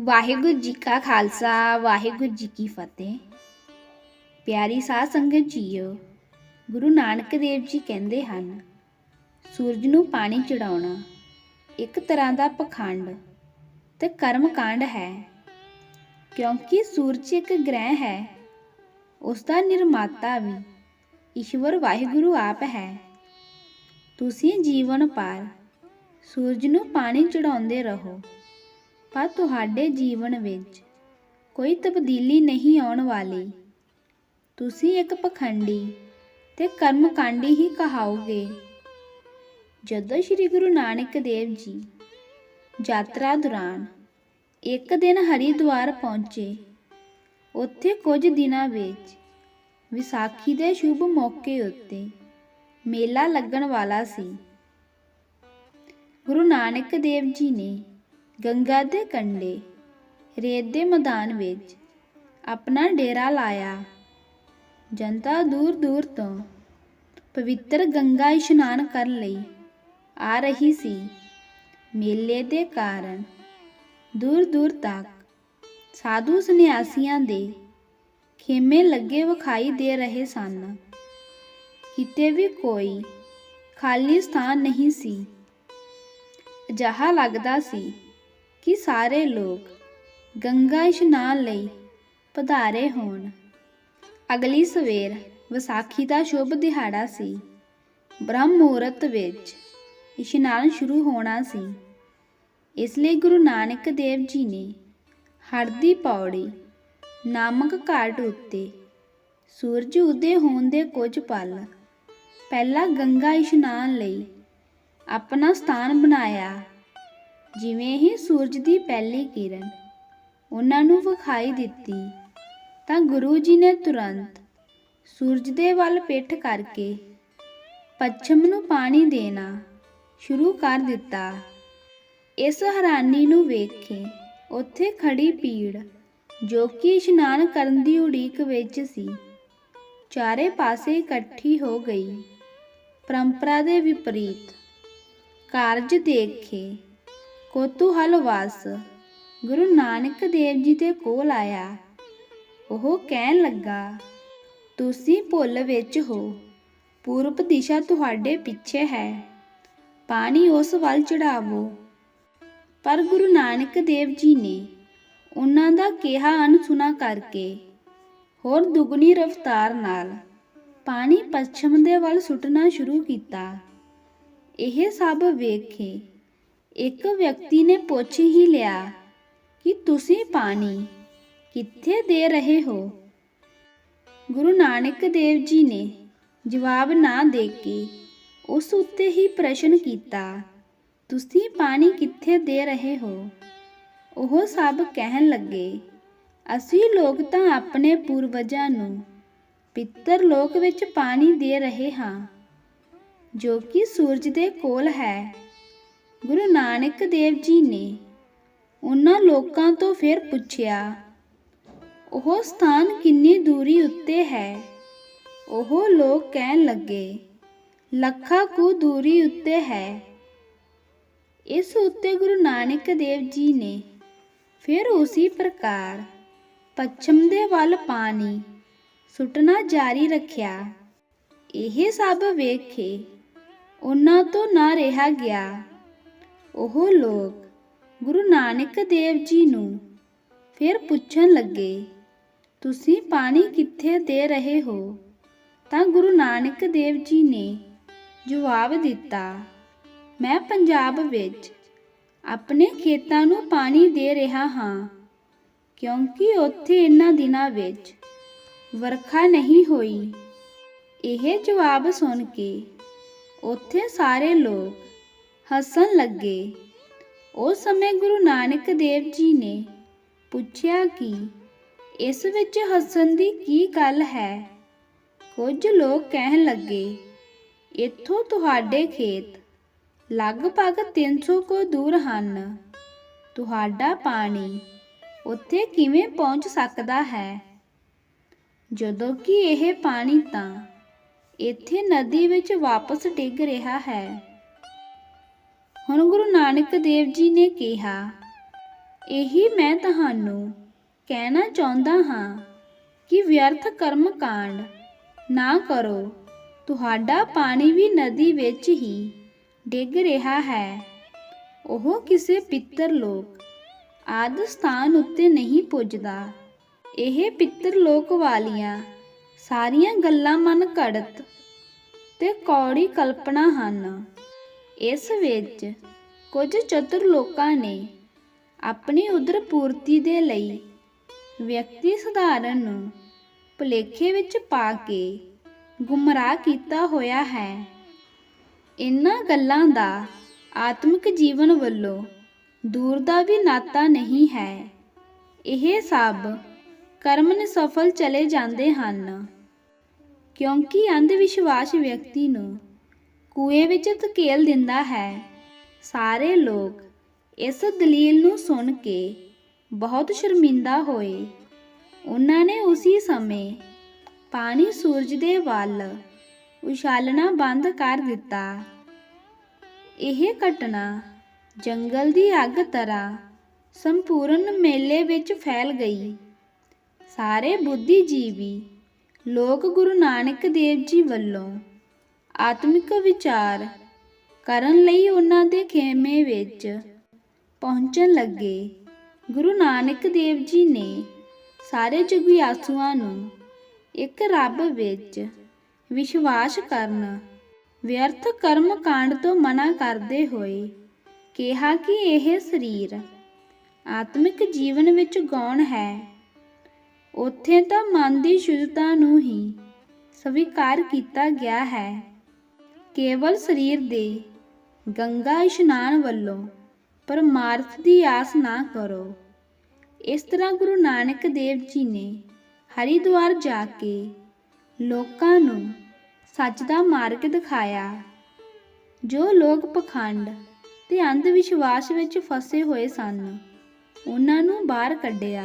ਵਾਹਿਗੁਰੂ ਜੀ ਕਾ ਖਾਲਸਾ, ਵਾਹਿਗੁਰੂ ਜੀ ਕੀ ਫਤਿਹ। ਪਿਆਰੀ ਸਾਧ ਸੰਗਤ ਜੀਓ, ਗੁਰੂ ਨਾਨਕ ਦੇਵ ਜੀ ਕਹਿੰਦੇ ਹਨ, ਸੂਰਜ ਨੂੰ ਪਾਣੀ ਚੜਾਉਣਾ ਇੱਕ ਤਰ੍ਹਾਂ ਦਾ ਪਖੰਡ ਤੇ ਕਰਮ ਕਾਂਡ ਹੈ। ਕਿਉਂਕਿ ਸੂਰਜ ਇੱਕ ਗ੍ਰਹਿ ਹੈ ਉਸ ਦਾ ਨਿਰਮਾਤਾ ਵੀ ਈਸ਼ਵਰ ਵਾਹਿਗੁਰੂ ਆਪ ਹੈ। ਤੁਸੀਂ ਜੀਵਨ ਪਾਰ ਸੂਰਜ ਨੂੰ ਪਾਣੀ ਚੜਾਉਂਦੇ ਰਹੋ। ਪਰ ਤੁਹਾਡੇ ਜੀਵਨ ਵਿੱਚ ਕੋਈ ਤਬਦੀਲੀ ਨਹੀਂ ਆਉਣ ਵਾਲੀ। ਤੁਸੀਂ ਇੱਕ ਪਖੰਡੀ ਤੇ ਕਰਮਕਾਂਡੀ ਹੀ ਕਹਾਓਗੇ। ਜਦੋਂ ਸ੍ਰੀ ਗੁਰੂ ਨਾਨਕ ਦੇਵ ਜੀ ਯਾਤਰਾ ਦੌਰਾਨ ਇੱਕ ਦਿਨ ਹਰਿਦੁਆਰ ਪਹੁੰਚੇ, ਉੱਥੇ ਕੁਝ ਦਿਨਾਂ ਵਿੱਚ ਵਿਸਾਖੀ ਦੇ ਸ਼ੁਭ ਮੌਕੇ ਉੱਤੇ ਮੇਲਾ ਲੱਗਣ ਵਾਲਾ ਸੀ। ਗੁਰੂ ਨਾਨਕ ਦੇਵ ਜੀ ਨੇ ਗੰਗਾ ਦੇ ਕੰਢੇ, ਰੇਤ ਦੇ ਮੈਦਾਨ ਵਿੱਚ ਆਪਣਾ ਡੇਰਾ ਲਾਇਆ। ਜਨਤਾ ਦੂਰ ਦੂਰ ਤੋਂ ਪਵਿੱਤਰ ਗੰਗਾ ਇਸ਼ਨਾਨ ਕਰਨ ਲਈ ਆ ਰਹੀ ਸੀ। ਮੇਲੇ ਦੇ ਕਾਰਨ ਦੂਰ ਦੂਰ ਤੱਕ ਸਾਧੂ ਸੰਨਿਆਸੀਆਂ ਦੇ ਖੇਮੇ ਲੱਗੇ ਵਿਖਾਈ ਦੇ ਰਹੇ ਸਨ। ਕਿਤੇ ਵੀ ਕੋਈ ਖਾਲੀ ਸਥਾਨ ਨਹੀਂ ਸੀ। ਅਜਿਹਾ ਲੱਗਦਾ ਸੀ ਕਿ ਸਾਰੇ ਲੋਕ ਗੰਗਾ ਇਸ਼ਨਾਨ ਲਈ ਪਧਾਰੇ ਹੋਣ। ਅਗਲੀ ਸਵੇਰ ਵਿਸਾਖੀ ਦਾ ਸ਼ੁਭ ਦਿਹਾੜਾ ਸੀ। ਬ੍ਰਹਮ ਮੂਰਤ ਵਿੱਚ ਇਸ਼ਨਾਨ ਸ਼ੁਰੂ ਹੋਣਾ ਸੀ। ਇਸ ਲਈ ਗੁਰੂ ਨਾਨਕ ਦੇਵ ਜੀ ਨੇ ਹਰਦੀ ਪੌੜੀ ਨਾਮਕ ਘਾਟ ਉੱਤੇ ਸੂਰਜ ਉਦੇ ਹੋਣ ਦੇ ਕੁਝ ਪਲ ਪਹਿਲਾਂ ਗੰਗਾ ਇਸ਼ਨਾਨ ਲਈ ਆਪਣਾ ਸਥਾਨ ਬਣਾਇਆ। ਜਿਵੇਂ ਹੀ ਸੂਰਜ ਦੀ ਪਹਿਲੀ ਕਿਰਨ। ਉਹਨਾਂ ਨੂੰ ਵਿਖਾਈ ਦਿੱਤੀ, ਤਾਂ ਗੁਰੂ ਜੀ ਨੇ ਤੁਰੰਤ ਸੂਰਜ ਦੇ ਵੱਲ ਪਿੱਠ ਕਰਕੇ ਪੱਛਮ ਨੂੰ ਪਾਣੀ ਦੇਣਾ ਸ਼ੁਰੂ ਕਰ ਦਿੱਤਾ। ਇਸ ਹੈਰਾਨੀ ਨੂੰ ਵੇਖ ਕੇ ਉੱਥੇ ਖੜੀ ਪੀੜ ਜੋ ਕਿ ਇਸ਼ਨਾਨ ਕਰਨ ਦੀ ਉਡੀਕ ਵਿੱਚ ਸੀ। ਚਾਰੇ ਪਾਸੇ ਇਕੱਠੀ ਹੋ ਗਈ। ਪਰੰਪਰਾ ਦੇ ਵਿਪਰੀਤ ਕਾਰਜ ਦੇਖ। ਕੇ ਵਸ। ਗੁਰੂ ਨਾਨਕ ਦੇਵ ਜੀ ਦੇ ਕੋਲ ਆਇਆ। ਉਹ ਕਹਿਣ ਲੱਗਾ, ਤੁਸੀਂ ਭੁੱਲ ਵਿੱਚ ਹੋ। ਪੂਰਬ ਦਿਸ਼ਾ ਤੁਹਾਡੇ ਪਿੱਛੇ ਹੈ। ਪਾਣੀ ਉਸ ਵੱਲ ਚੜਾਵੋ ਪਰ ਗੁਰੂ ਨਾਨਕ ਦੇਵ ਜੀ ਨੇ ਉਹਨਾਂ ਦਾ ਕਿਹਾ ਅਨਸੁਣਾ ਕਰਕੇ ਹੋਰ ਦੁਗਣੀ ਰਫ਼ਤਾਰ ਨਾਲ ਪਾਣੀ ਪੱਛਮ ਦੇ ਵੱਲ ਸੁੱਟਣਾ ਸ਼ੁਰੂ ਕੀਤਾ। ਇਹ ਸਭ ਵੇਖੇ ਇੱਕ ਵਿਅਕਤੀ ਨੇ ਪੁੱਛ ਹੀ ਲਿਆ ਕਿ ਤੁਸੀਂ ਪਾਣੀ ਕਿੱਥੇ ਦੇ ਰਹੇ ਹੋ? ਗੁਰੂ ਨਾਨਕ ਦੇਵ ਜੀ ਨੇ ਜਵਾਬ ਨਾ ਦੇ ਕੇ ਉਸ ਉੱਤੇ ਹੀ ਪ੍ਰਸ਼ਨ ਕੀਤਾ, ਤੁਸੀਂ ਪਾਣੀ ਕਿੱਥੇ ਦੇ ਰਹੇ ਹੋ? ਉਹ ਸਭ ਕਹਿਣ ਲੱਗੇ, ਅਸੀਂ ਲੋਕ ਤਾਂ ਆਪਣੇ ਪੂਰਵਜਾਂ ਨੂੰ ਪਿੱਤਰ ਲੋਕ ਵਿੱਚ ਪਾਣੀ ਦੇ ਰਹੇ ਹਾਂ, ਜੋ ਕਿ ਸੂਰਜ ਦੇ ਕੋਲ ਹੈ। ਗੁਰੂ ਨਾਨਕ ਦੇਵ ਜੀ ਨੇ ਉਹਨਾਂ ਲੋਕਾਂ ਤੋਂ ਫਿਰ ਪੁੱਛਿਆ, ਉਹ ਸਥਾਨ ਕਿੰਨੀ ਦੂਰੀ ਉੱਤੇ ਹੈ? ਉਹ ਲੋਕ ਕਹਿਣ ਲੱਗੇ, ਲੱਖਾਂ ਕੁ ਦੂਰੀ ਉੱਤੇ ਹੈ। ਇਸ ਉੱਤੇ ਗੁਰੂ ਨਾਨਕ ਦੇਵ ਜੀ ਨੇ ਫਿਰ ਉਸੇ ਪ੍ਰਕਾਰ ਪੱਛਮ ਦੇ ਵੱਲ ਪਾਣੀ ਸੁੱਟਣਾ ਜਾਰੀ ਰੱਖਿਆ। ਇਹ ਸਭ ਵੇਖੇ ਉਹਨਾਂ ਤੋਂ ਨਾ ਰਿਹਾ ਗਿਆ। ਉਹ ਲੋਕ ਗੁਰੂ ਨਾਨਕ ਦੇਵ ਜੀ ਨੂੰ ਫਿਰ ਪੁੱਛਣ ਲੱਗੇ, ਤੁਸੀਂ ਪਾਣੀ ਕਿੱਥੇ ਦੇ ਰਹੇ ਹੋ? ਤਾਂ ਗੁਰੂ ਨਾਨਕ ਦੇਵ ਜੀ ਨੇ ਜਵਾਬ ਦਿੱਤਾ, ਮੈਂ ਪੰਜਾਬ ਵਿੱਚ ਆਪਣੇ ਖੇਤਾਂ ਨੂੰ ਪਾਣੀ ਦੇ ਰਿਹਾ ਹਾਂ, ਕਿਉਂਕਿ ਉੱਥੇ ਇਨ੍ਹਾਂ ਦਿਨਾਂ ਵਿੱਚ ਵਰਖਾ ਨਹੀਂ ਹੋਈ। ਇਹ ਜਵਾਬ ਸੁਣ ਕੇ ਉੱਥੇ ਸਾਰੇ ਲੋਕ ਹੱਸਣ ਲੱਗੇ। ਉਸ ਸਮੇਂ ਗੁਰੂ ਨਾਨਕ ਦੇਵ ਜੀ ਨੇ ਪੁੱਛਿਆ ਕਿ ਇਸ ਵਿੱਚ ਹੱਸਣ ਦੀ ਕੀ ਗੱਲ ਹੈ? ਕੁਝ ਲੋਕ ਕਹਿਣ ਲੱਗੇ, ਇੱਥੋਂ ਤੁਹਾਡੇ ਖੇਤ ਲਗਭਗ 300 ਕੋ ਦੂਰ ਹਨ। ਤੁਹਾਡਾ ਪਾਣੀ ਉੱਥੇ ਕਿਵੇਂ ਪਹੁੰਚ ਸਕਦਾ ਹੈ? ਜਦੋਂ ਕਿ ਇਹ ਪਾਣੀ ਤਾਂ ਇੱਥੇ ਨਦੀ ਵਿੱਚ ਵਾਪਸ ਡਿੱਗ ਰਿਹਾ ਹੈ। ਹੁਣ ਗੁਰੂ ਨਾਨਕ ਦੇਵ ਜੀ ਨੇ ਕਿਹਾ, ਇਹੀ ਮੈਂ ਤੁਹਾਨੂੰ ਕਹਿਣਾ ਚਾਹੁੰਦਾ ਹਾਂ ਕਿ ਵਿਅਰਥ ਕਰਮ ਕਾਂਡ ਨਾ ਕਰੋ। ਤੁਹਾਡਾ ਪਾਣੀ ਵੀ ਨਦੀ ਵਿੱਚ ਹੀ ਡਿੱਗ ਰਿਹਾ ਹੈ। ਉਹ ਕਿਸੇ ਪਿੱਤਰ ਲੋਕ ਆਦ ਸਥਾਨ ਉੱਤੇ ਨਹੀਂ ਪੁੱਜਦਾ। ਇਹ ਪਿੱਤਰ ਲੋਕ ਵਾਲੀਆਂ ਸਾਰੀਆਂ ਗੱਲਾਂ ਮਨ ਘੜਤ ਤੇ ਕੌੜੀ ਕਲਪਨਾ ਹਨ। ਇਸ ਵਿੱਚ ਕੁਝ ਚਤੁਰ ਲੋਕਾਂ ਨੇ ਆਪਣੀ ਉਦਰ ਪੂਰਤੀ ਦੇ ਲਈ ਵਿਅਕਤੀ ਸਧਾਰਨ ਨੂੰ ਭੁਲੇਖੇ ਵਿੱਚ ਪਾ ਕੇ ਗੁੰਮਰਾਹ ਕੀਤਾ ਹੋਇਆ ਹੈ। ਇਹਨਾਂ ਗੱਲਾਂ ਦਾ ਆਤਮਿਕ ਜੀਵਨ ਵੱਲੋਂ ਦੂਰ ਦਾ ਵੀ ਨਾਤਾ ਨਹੀਂ ਹੈ। ਇਹ ਸਭ ਕਰਮ ਨਿਸਫਲ ਚਲੇ ਜਾਂਦੇ ਹਨ, ਕਿਉਂਕਿ ਅੰਧ ਵਿਸ਼ਵਾਸ ਵਿਅਕਤੀ ਨੂੰ ਕੂਏ ਵਿੱਚ ਧਕੇਲ ਦਿੰਦਾ ਹੈ। ਸਾਰੇ ਲੋਕ ਇਸ ਦਲੀਲ ਨੂੰ ਸੁਣ ਕੇ ਬਹੁਤ ਸ਼ਰਮਿੰਦਾ ਹੋਏ। ਉਹਨਾਂ ਨੇ ਉਸੇ ਸਮੇਂ ਪਾਣੀ ਸੂਰਜ ਦੇ ਵੱਲ ਉਛਾਲਣਾ ਬੰਦ ਕਰ ਦਿੱਤਾ। ਇਹ ਘਟਨਾ ਜੰਗਲ ਦੀ ਅੱਗ ਤਰ੍ਹਾਂ ਸੰਪੂਰਨ ਮੇਲੇ ਵਿੱਚ ਫੈਲ ਗਈ। ਸਾਰੇ ਬੁੱਧੀਜੀਵੀ ਲੋਕ ਗੁਰੂ ਨਾਨਕ ਦੇਵ ਜੀ ਵੱਲੋਂ ਆਤਮਿਕ ਵਿਚਾਰ ਕਰਨ ਲਈ ਉਹਨਾਂ ਦੇ ਖੇਮੇ ਵਿੱਚ ਪਹੁੰਚਣ ਲੱਗੇ। ਗੁਰੂ ਨਾਨਕ ਦੇਵ ਜੀ ਨੇ ਸਾਰੇ ਜਗਿਆਸੂਆਂ ਨੂੰ ਇੱਕ ਰੱਬ ਵਿੱਚ ਵਿਸ਼ਵਾਸ ਕਰਨ, ਵਿਅਰਥ ਕਰਮ ਕਾਂਡ ਤੋਂ ਮਨਾ ਕਰਦੇ ਹੋਏ ਕਿਹਾ ਕਿ ਇਹ ਸਰੀਰ ਆਤਮਿਕ ਜੀਵਨ ਵਿੱਚ ਗੌਣ ਹੈ। ਉੱਥੇ ਤਾਂ ਮਨ ਦੀ ਸ਼ੁੱਧਤਾ ਨੂੰ ਹੀ ਸਵੀਕਾਰ ਕੀਤਾ ਗਿਆ ਹੈ। ਕੇਵਲ ਸਰੀਰ ਦੇ ਗੰਗਾ ਇਸ਼ਨਾਨ ਵੱਲੋਂ ਪਰਮਾਰਥ ਦੀ ਆਸ ਨਾ ਕਰੋ। ਇਸ ਤਰ੍ਹਾਂ ਗੁਰੂ ਨਾਨਕ ਦੇਵ ਜੀ ਨੇ ਹਰਿਦੁਆਰ ਜਾ ਕੇ ਲੋਕਾਂ ਨੂੰ ਸੱਚ ਦਾ ਮਾਰਗ ਦਿਖਾਇਆ, ਜੋ ਲੋਕ ਪਖੰਡ ਤੇ ਅੰਧ ਵਿਸ਼ਵਾਸ ਵਿੱਚ ਫਸੇ ਹੋਏ ਸਨ, ਉਹਨਾਂ ਨੂੰ ਬਾਹਰ ਕੱਢਿਆ।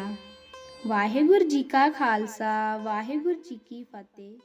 ਵਾਹਿਗੁਰੂ ਜੀ ਕਾ ਖਾਲਸਾ, ਵਾਹਿਗੁਰੂ ਜੀ ਕੀ ਫਤਿਹ।